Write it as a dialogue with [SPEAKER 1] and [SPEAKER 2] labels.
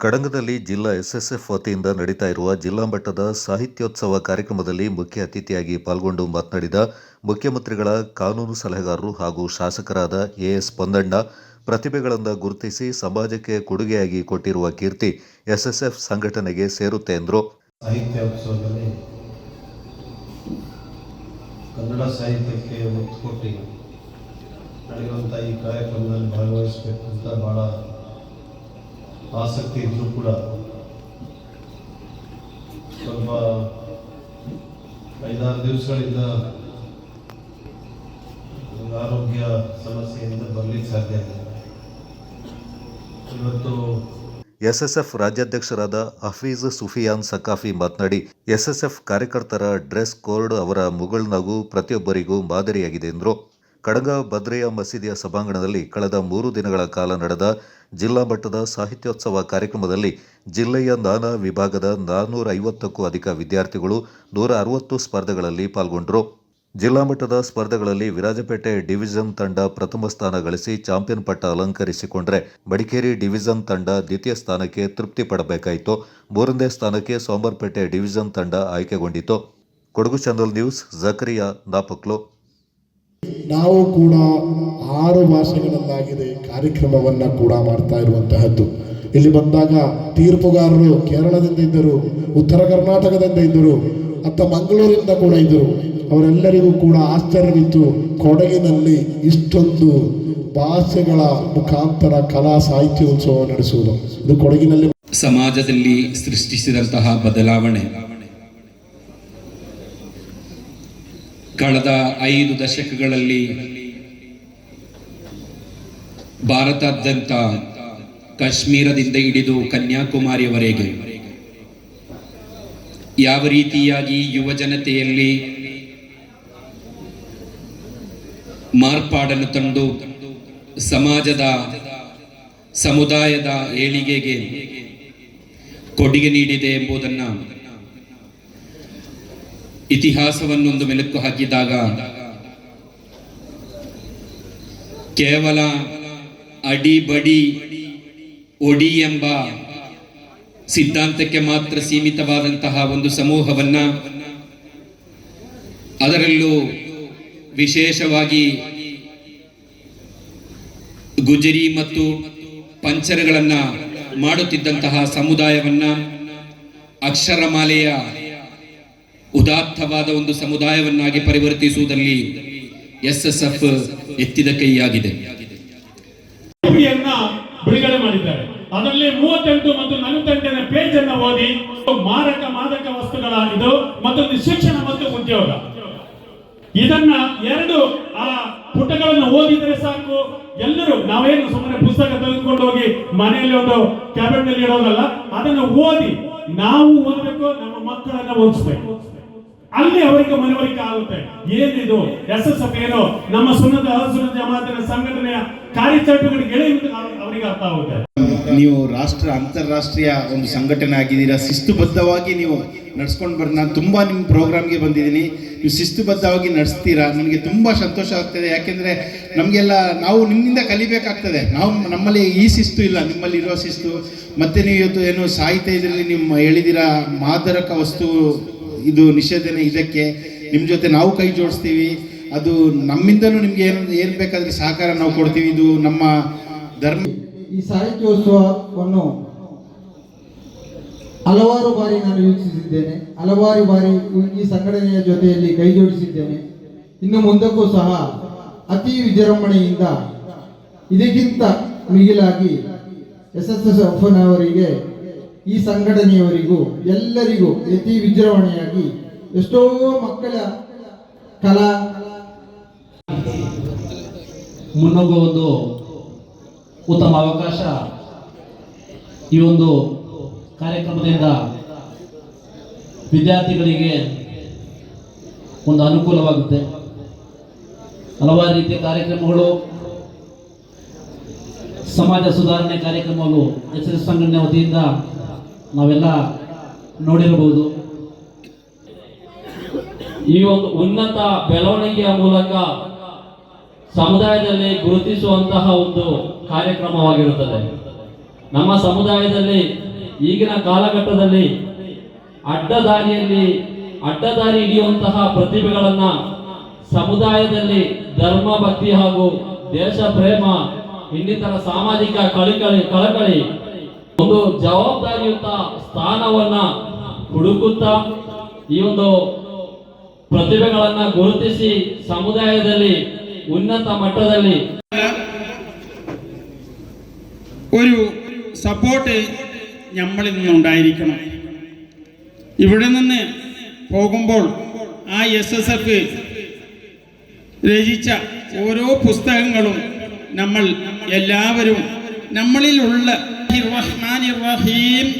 [SPEAKER 1] ಕಡಂಗದಲ್ಲಿ ಜಿಲ್ಲಾ ಎಸ್ಎಸ್ಎಫ್ ವತಿಯಿಂದ ನಡೀತಾ ಇರುವ ಜಿಲ್ಲಾ ಮಟ್ಟದ ಸಾಹಿತ್ಯೋತ್ಸವ ಕಾರ್ಯಕ್ರಮದಲ್ಲಿ ಮುಖ್ಯ ಅತಿಥಿಯಾಗಿ ಪಾಲ್ಗೊಂಡು ಮಾತನಾಡಿದ ಮುಖ್ಯಮಂತ್ರಿಗಳ ಕಾನೂನು ಸಲಹೆಗಾರರು ಹಾಗೂ ಶಾಸಕರಾದ ಎಎಸ್ ಪೊಂದಣ್ಣ ಪ್ರತಿಭೆಗಳನ್ನು ಗುರುತಿಸಿ ಸಮಾಜಕ್ಕೆ ಕೊಡುಗೆಯಾಗಿ ಕೊಟ್ಟಿರುವ ಕೀರ್ತಿ ಎಸ್ಎಸ್ಎಫ್ ಸಂಘಟನೆಗೆ ಸೇರುತ್ತೆ ಎಂದರು.
[SPEAKER 2] ಸಾಹಿತ್ಯೋತ್ಸವದಲ್ಲಿ ಕನ್ನಡ ಸಾಹಿತ್ಯಕ್ಕೆ ಒತ್ತು ಕೊಟ್ಟು ನಡೆಯುವಂಥ ಈ ಕಾರ್ಯಕ್ರಮದಲ್ಲಿ ಭಾಗವಹಿಸಬೇಕು ಅಂತ ಭಾಳ ಆಸಕ್ತಿ ಇದ್ದರೂ ಕೂಡ ಸ್ವಲ್ಪ ಐದಾರು ದಿವಸಗಳಿಂದ ಆರೋಗ್ಯ ಸಮಸ್ಯೆಯಿಂದ ಬರಲಿಕ್ಕೆ ಸಾಧ್ಯ ಇಲ್ಲ ಇವತ್ತು
[SPEAKER 1] ಎಸ್ಎಸ್ಎಫ್ ರಾಜ್ಯಾಧ್ಯಕ್ಷರಾದ ಹಫೀಜ್ ಸುಫಿಯಾನ್ ಸಕಾಫಿ ಮಾತನಾಡಿ, ಎಸ್ಎಸ್ಎಫ್ ಕಾರ್ಯಕರ್ತರ ಡ್ರೆಸ್ ಕೋಡ್ ಅವರ ಮುಗುಳ್ನಗು ಪ್ರತಿಯೊಬ್ಬರಿಗೂ ಮಾದರಿಯಾಗಿದೆ ಎಂದರು. ಕಡಗ ಭದ್ರೆಯ ಮಸೀದಿಯ ಸಭಾಂಗಣದಲ್ಲಿ ಕಳೆದ ಮೂರು ದಿನಗಳ ಕಾಲ ನಡೆದ ಜಿಲ್ಲಾ ಮಟ್ಟದ ಸಾಹಿತ್ಯೋತ್ಸವ ಕಾರ್ಯಕ್ರಮದಲ್ಲಿ ಜಿಲ್ಲೆಯ ನಾನಾ ವಿಭಾಗದ ನಾನ್ನೂರ ಐವತ್ತಕ್ಕೂ ಅಧಿಕ ವಿದ್ಯಾರ್ಥಿಗಳು ನೂರ ಅರವತ್ತು ಸ್ಪರ್ಧೆಗಳಲ್ಲಿ ಪಾಲ್ಗೊಂಡರು. ಜಿಲ್ಲಾ ಮಟ್ಟದ ಸ್ಪರ್ಧೆಗಳಲ್ಲಿ ವಿರಾಜಪೇಟೆ ಡಿವಿಷನ್ ತಂಡ ಪ್ರಥಮ ಸ್ಥಾನ ಗಳಿಸಿ ಚಾಂಪಿಯನ್ ಪಟ್ಟ ಅಲಂಕರಿಸಿಕೊಂಡರೆ ಮಡಿಕೇರಿ ಡಿವಿಷನ್ ತಂಡ ದ್ವಿತೀಯ ಸ್ಥಾನಕ್ಕೆ ತೃಪ್ತಿ ಪಡಬೇಕಾಯಿತು. ಮೂರನೇ ಸ್ಥಾನಕ್ಕೆ ಸೋಮರ್ಪೇಟೆ ಡಿವಿಷನ್ ತಂಡ ಆಯ್ಕೆಗೊಂಡಿತು. Kodagu channel news, Zakaria Napoklu.
[SPEAKER 3] ನಾವು ಕೂಡ ಆರು ಭಾಷೆಗಳಲ್ಲಾಗಿದೆ ಕಾರ್ಯಕ್ರಮವನ್ನ ಕೂಡ ಮಾಡ್ತಾ ಇರುವಂತಹದ್ದು. ಇಲ್ಲಿ ಬಂದಾಗ ತೀರ್ಪುಗಾರರು ಕೇರಳದಿಂದ ಇದ್ದರು, ಉತ್ತರ ಕರ್ನಾಟಕದಿಂದ ಇದ್ದರು, ಅತ್ತ ಮಂಗಳೂರಿಂದ ಕೂಡ ಇದ್ದರು. ಅವರೆಲ್ಲರಿಗೂ ಕೂಡ ಆಶ್ಚರ್ಯವಿತ್ತು, ಕೊಡಗಿನಲ್ಲಿ ಇಷ್ಟೊಂದು ಭಾಷೆಗಳ ಮುಖಾಂತರ ಕಲಾ ಸಾಹಿತ್ಯೋತ್ಸವ ನಡೆಸುವುದು. ಇದು ಕೊಡಗಿನಲ್ಲಿ
[SPEAKER 4] ಸಮಾಜದಲ್ಲಿ ಸೃಷ್ಟಿಸಿದಂತಹ ಬದಲಾವಣೆ. ಕಳೆದ ಐದು ದಶಕಗಳಲ್ಲಿ ಭಾರತಾದ್ಯಂತ ಕಾಶ್ಮೀರದಿಂದ ಹಿಡಿದು ಕನ್ಯಾಕುಮಾರಿಯವರೆಗೆ ಯಾವ ರೀತಿಯಾಗಿ ಯುವ ಜನತೆಯಲ್ಲಿ ಮಾರ್ಪಾಡನ್ನು ತಂದು ಸಮಾಜದ, ಸಮುದಾಯದ ಏಳಿಗೆಗೆ ಕೊಡುಗೆ ನೀಡಿದೆ ಎಂಬುದನ್ನು ಇತಿಹಾಸವನ್ನೊಂದು ಮೆಲುಕು ಹಾಕಿದಾಗ ಕೇವಲ ಅಡಿ ಬಡಿ ಒಡಿ ಎಂಬ ಸಿದ್ಧಾಂತಕ್ಕೆ ಮಾತ್ರ ಸೀಮಿತವಾದಂತಹ ಒಂದು ಸಮೂಹವನ್ನ ಅದರಲ್ಲೂ ವಿಶೇಷವಾಗಿ ಗುಜರಿ ಮತ್ತು ಪಂಚರಗಳನ್ನ ಮಾಡುತ್ತಿದ್ದಂತಹ ಸಮುದಾಯವನ್ನ ಅಕ್ಷರಮಾಲೆಯ ಉದಾತ್ತವಾದ ಒಂದು ಸಮುದಾಯವನ್ನಾಗಿ ಪರಿವರ್ತಿಸುವುದರಲ್ಲಿ ಎಸ್ ಎಸ್ ಎತ್ತಿದ ಕೈಯಾಗಿದೆ.
[SPEAKER 5] ಬಿಡುಗಡೆ ಮಾಡಿದ್ದಾರೆ. ಅದರಲ್ಲಿ ಮೂವತ್ತೆಂಟು ಮತ್ತು ನಲವತ್ತೆಂಟನೇ ಪೇಜ್ ಅನ್ನು ಓದಿ ಮಾರಕ ಮಾದಕ ವಸ್ತುಗಳಾಗಿದ್ದು ಮತ್ತೊಂದು ಶಿಕ್ಷಣ ಮತ್ತು ಉದ್ಯೋಗ. ಇದನ್ನ ಎರಡು ಆ ಪುಟಗಳನ್ನು ಓದಿದರೆ ಸಾಕು. ಎಲ್ಲರೂ ನಾವೇನು ಸುಮ್ಮನೆ ಪುಸ್ತಕ ತೆಗೆದುಕೊಂಡು ಹೋಗಿ ಮನೆಯಲ್ಲಿ ಒಂದು ಕ್ಯಾಬಿನೆಟ್ ಇಡೋದಲ್ಲ, ಅದನ್ನು ಓದಿ, ನಾವು ಓದಬೇಕು, ನಮ್ಮ ಮಕ್ಕಳನ್ನ ಓದಿಸ್ಬೇಕು. ಅಲ್ಲಿ ಅವರಿಗೆ ಮನವರಿಕೆ ಆಗುತ್ತೆ. ಏನಿದು? ಎಸ್ ಎಸ್ ಎಫ್ ಏನು? ನಮ್ಮ ಸುನ್ನತ ಅಸುನ್ನತ ಜಮಾತಿನ ಸಂಘಟನೆಯ ಕಾರ್ಯಚಟುವಟಿಕೆ ಅವರಿಗೆ ಅರ್ಥ ಆಗುತ್ತೆ.
[SPEAKER 6] ನೀವು ರಾಷ್ಟ್ರ, ಅಂತಾರಾಷ್ಟ್ರೀಯ ಒಂದು ಸಂಘಟನೆ ಆಗಿದ್ದೀರಾ? ಶಿಸ್ತುಬದ್ಧವಾಗಿ ನೀವು ನಡ್ಸ್ಕೊಂಡು ಬರ್ ನಾನು ತುಂಬ ನಿಮ್ಮ ಪ್ರೋಗ್ರಾಮ್ಗೆ ಬಂದಿದ್ದೀನಿ. ನೀವು ಶಿಸ್ತುಬದ್ಧವಾಗಿ ನಡೆಸ್ತೀರಾ? ನನಗೆ ತುಂಬ ಸಂತೋಷ ಆಗ್ತದೆ. ಯಾಕೆಂದರೆ ನಮಗೆಲ್ಲ ನಾವು ನಿಮ್ಮಿಂದ ಕಲಿಬೇಕಾಗ್ತದೆ. ನಾವು ನಮ್ಮಲ್ಲಿ ಈ ಶಿಸ್ತು ಇಲ್ಲ. ನಿಮ್ಮಲ್ಲಿ ಇರೋ ಶಿಸ್ತು. ಮತ್ತು ನೀವು ಇವತ್ತು ಏನು ಸಾಹಿತ್ಯ ಇದರಲ್ಲಿ ನಿಮ್ಮ ಹೇಳಿದಿರ ಮಾದರಕ ವಸ್ತು ಇದು ನಿಷೇಧನೆ ಇದಕ್ಕೆ. ನಿಮ್ಮ ಜೊತೆ ನಾವು ಕೈ ಜೋಡಿಸ್ತೀವಿ. ಅದು ನಮ್ಮಿಂದಲೂ ನಿಮ್ಗೆ ಏನು ಏನು ಬೇಕಾದ್ರೆ ಸಹಕಾರ ನಾವು ಕೊಡ್ತೀವಿ. ಇದು ನಮ್ಮ ಧರ್ಮ.
[SPEAKER 7] ಈ ಸಾಹಿತ್ಯೋತ್ಸವವನ್ನು ಹಲವಾರು ಬಾರಿ ನಾನು ವೀಕ್ಷಿಸಿದ್ದೇನೆ. ಹಲವಾರು ಬಾರಿ ಈ ಸಂಘಟನೆಯ ಜೊತೆಯಲ್ಲಿ ಕೈ ಜೋಡಿಸಿದ್ದೇನೆ. ಇನ್ನು ಮುಂದಕ್ಕೂ ಸಹ ಅತಿ ವಿಜೃಂಭಣೆಯಿಂದ ಇದಕ್ಕಿಂತ ಮಿಗಿಲಾಗಿ ಎಸ್ ಎಸ್ ಎಸ್ ಎಫ್ನವರಿಗೆ ಈ ಸಂಘಟನೆಯವರಿಗೂ, ಎಲ್ಲರಿಗೂ ಯತಿ ವಿಜೃಂಭಣೆಯಾಗಿ ಎಷ್ಟೋ ಮಕ್ಕಳ ಕಲಾ
[SPEAKER 8] ಮುನ್ನೊಬ್ಬ ಒಂದು ಉತ್ತಮ ಅವಕಾಶ ಈ ಒಂದು ಕಾರ್ಯಕ್ರಮದಿಂದ ವಿದ್ಯಾರ್ಥಿಗಳಿಗೆ ಒಂದು ಅನುಕೂಲವಾಗುತ್ತೆ. ಹಲವಾರು ರೀತಿಯ ಕಾರ್ಯಕ್ರಮಗಳು, ಸಮಾಜ ಸುಧಾರಣೆ ಕಾರ್ಯಕ್ರಮಗಳು ಎಸ್ ಎಸ್ ಸಂಘಟನೆ ವತಿಯಿಂದ ನಾವೆಲ್ಲ ನೋಡಿರಬಹುದು.
[SPEAKER 9] ಈ ಒಂದು ಉನ್ನತ ಬೆಳವಣಿಗೆಯ ಮೂಲಕ ಸಮುದಾಯದಲ್ಲಿ ಗುರುತಿಸುವಂತಹ ಒಂದು ಕಾರ್ಯಕ್ರಮವಾಗಿರುತ್ತದೆ. ನಮ್ಮ ಸಮುದಾಯದಲ್ಲಿ ಈಗಿನ ಕಾಲಘಟ್ಟದಲ್ಲಿ ಅಡ್ಡದಾರಿಯಲ್ಲಿ ಅಡ್ಡದಾರಿ ಹಿಡಿಯುವಂತಹ ಪ್ರತಿಭೆಗಳನ್ನ ಸಮುದಾಯದಲ್ಲಿ ಧರ್ಮ, ಭಕ್ತಿ ಹಾಗೂ ದೇಶ, ಪ್ರೇಮ, ಇನ್ನಿತರ ಸಾಮಾಜಿಕ ಕಳಕಳಿ ಕಳಕಳಿ ಒಂದು ಜವಾಬ್ದಾರಿಯುತ ಸ್ಥಾನವನ್ನ ಹುಡುಕುತ್ತಾ ಈ ಒಂದು ಪ್ರತಿಭೆಗಳನ್ನ ಗುರುತಿಸಿ ಸಮುದಾಯದಲ್ಲಿ ഉന്നത ಮಟ್ಟದಲ್ಲಿ
[SPEAKER 10] ഒരു സപ്പോർട്ട് നമ്മളിൽ നിന്ന് ഉണ്ടായിരിക്കണം. ഇവിടെ നിന്ന് പോകുമ്പോൾ ആ എസ് എസ് എഫ് രചിച്ച ഓരോ പുസ്തകങ്ങളും നമ്മൾ എല്ലാവരും നമ്മളിലുള്ള الله الرحمن الرحيم.